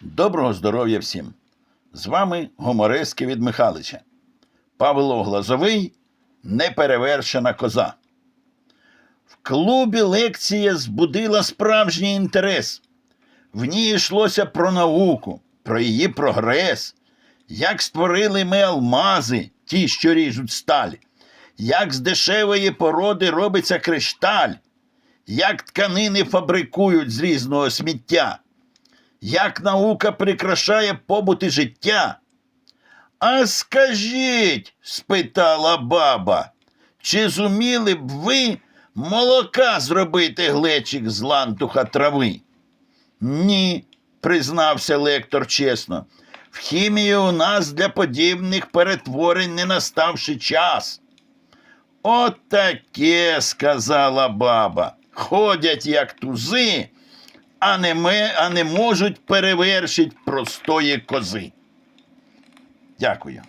Доброго здоров'я всім! З вами гуморески від Михалича. Павло Глазовий неперевершена коза. В клубі лекція збудила справжній інтерес. В ній йшлося про науку, про її прогрес, як створили ми алмази, ті, що ріжуть сталь, як з дешевої породи робиться кришталь, як тканини фабрикують з різного сміття як наука прикрашає побут і життя. А скажіть, спитала баба, чи зуміли б ви молока зробити глечик з лантуха трави? Ні, признався лектор чесно. В хімії у нас для подібних перетворень не наставши час. Отаке, сказала баба. Ходять як тузи, а не, ме, а не можуть перевершити простої кози. Дякую.